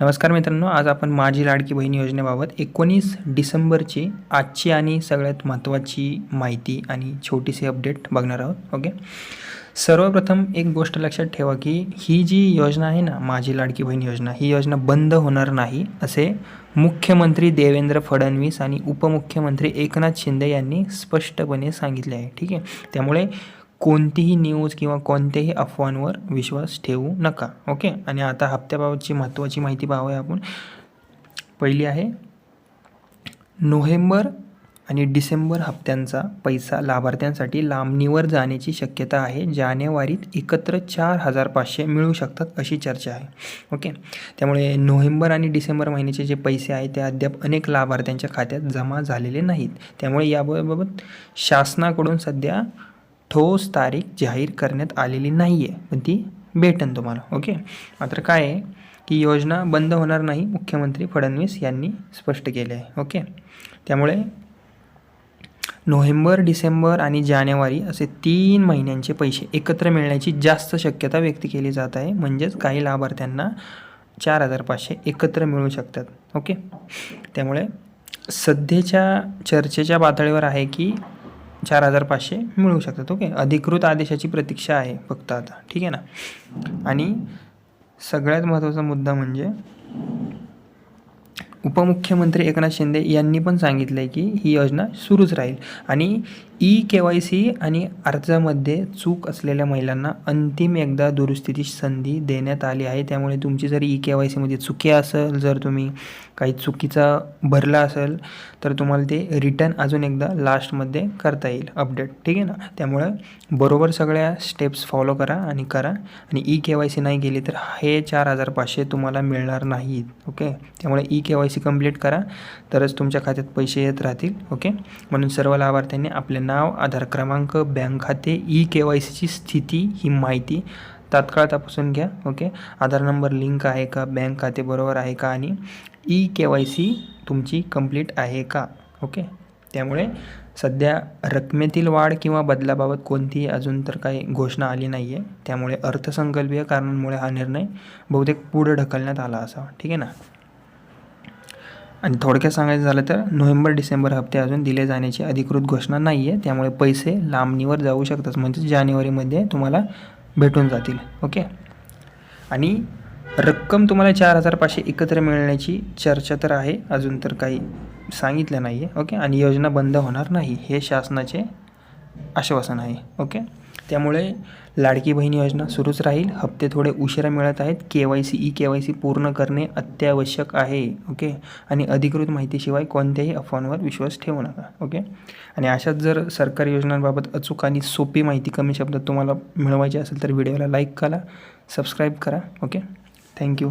नमस्कार मित्रांनो आज आपण माझी लाडकी बहीण योजनेबाबत एकोणीस डिसेंबरची आजची आणि सगळ्यात महत्त्वाची माहिती आणि छोटीशी अपडेट बघणार आहोत ओके? सर्वप्रथम एक गोष्ट लक्षात ठेवा की ही जी योजना आहे ना माझी लाडकी बहीण योजना ही योजना बंद होणार नाही असे मुख्यमंत्री देवेंद्र फडणवीस आणि उपमुख्यमंत्री एकनाथ शिंदे यांनी स्पष्टपणे सांगितले आहे ठीक आहे? त्यामुळे कोणतीही न्यूज किंवा कोणत्याही अफवांवर विश्वास ठेवू नका ओके आणि आता हप्त्याबाबतची महत्त्वाची माहिती पाहूया आपण. पहिली आहे नोव्हेंबर आणि डिसेंबर हप्त्यांचा पैसा लाभार्थ्यांसाठी लांबणीवर जाण्याची शक्यता आहे. जानेवारीत एकत्र चार हजार पाचशे मिळू शकतात अशी चर्चा आहे ओके त्यामुळे नोव्हेंबर आणि डिसेंबर महिन्याचे जे पैसे आहेत ते अद्याप अनेक लाभार्थ्यांच्या खात्यात जमा झालेले नाहीत. त्यामुळे याबाबत शासनाकडून सध्या ठोस तारीख जाहीर करण्यात आलेली नाही आहे पण ती भेटेन तुम्हाला ओके? मात्र काय आहे की योजना बंद होणार नाही मुख्यमंत्री फडणवीस यांनी स्पष्ट केले आहे ओके? त्यामुळे नोव्हेंबर डिसेंबर आणि जानेवारी असे तीन महिन्यांचे पैसे एकत्र मिळण्याची जास्त शक्यता व्यक्त केली जात आहे. म्हणजेच काही लाभार्थ्यांना चार हजार पाचशे एकत्र मिळू शकतात ओके? त्यामुळे सध्याच्या चर्चेच्या पातळीवर आहे की चार हजार पाचशे मिळू शकतात. ओके? अधिकृत आदेशाची प्रतीक्षा आहे फक्त आता. ठीक आहे ना? आणि सगळ्यात महत्त्वाचा मुद्दा म्हणजे उपमुख्यमंत्री एकनाथ शिंदे यांनी पण सांगितलं आहे की ही योजना सुरूच राहील. आणि ई के वाय सी आणि अर्जामध्ये चूक असलेल्या महिलांना अंतिम एकदा दुरुस्तीची संधी देण्यात आली आहे. त्यामुळे तुमची जर ई के वाय सीमध्ये चुकी असेल जर तुम्ही काही चुकीचा भरला असेल तर तुम्हाला ते रिटर्न अजून एकदा लास्टमध्ये करता येईल अपडेट. ठीक आहे ना? त्यामुळं बरोबर सगळ्या स्टेप्स फॉलो करा आणि करा. आणि ई के वाय सी नाही गेली तर हे चार हजार पाचशे तुम्हाला मिळणार नाहीत. ओके? त्यामुळे E K Y C complete करा. तरच तुमच्या खात्यात पैसे येत राहतील ओके म्हणून सर्व लाभार्थ्यांनी आपले नाव आधार क्रमांक बँक खाते ई के वाय सीची स्थिती ही माहिती तात्काळ तपासून घ्या ओके आधार नंबर लिंक आहे का बँक खाते बरोबर आहे का आणि ई के वाय सी तुमची कंप्लीट आहे का ओके त्यामुळे सध्या रकमेतील वाढ किंवा बदलाबाबत कोणतीही अजून तर काही घोषणा आली नाही आहे त्यामुळे अर्थसंकल्पीय कारणांमुळे हा निर्णय बहुतेक पुढे ढकलण्यात आला असावा ठीक आहे ना? आणि थोडक्यात सांगायचं झालं तर नोव्हेंबर डिसेंबर हप्ते अजून दिले जाण्याची अधिकृत घोषणा नाही आहे त्यामुळे पैसे लांबणीवर जाऊ शकतात. म्हणजे जानेवारीमध्ये तुम्हाला भेटून जातील. ओके? आणि रक्कम तुम्हाला चार हजार पाचशे एकत्र मिळण्याची चर्चा तर आहे. अजून तर काही सांगितलं नाही आहे ओके? आणि योजना बंद होणार नाही हे शासनाचे आश्वासन आहे. ओके? त्यामुळे लाडकी बहीण योजना सुरूच राहील. हप्ते थोडे उशिरा मिळत आहेत. K Y C E K Y C पूर्ण करणे अत्यावश्यक आहे. ओके? आणि अधिकृत माहितीशिवाय कोणत्याही अफवांवर विश्वास ठेवू नका. ओके? आणि अशाच जर सरकारी योजनांबाबत अचूक आणि सोपी माहिती कमी शब्दात तुम्हाला मिळवायची असेल तर व्हिडिओला लाईक करा सबस्क्राईब करा. ओके? Thank you.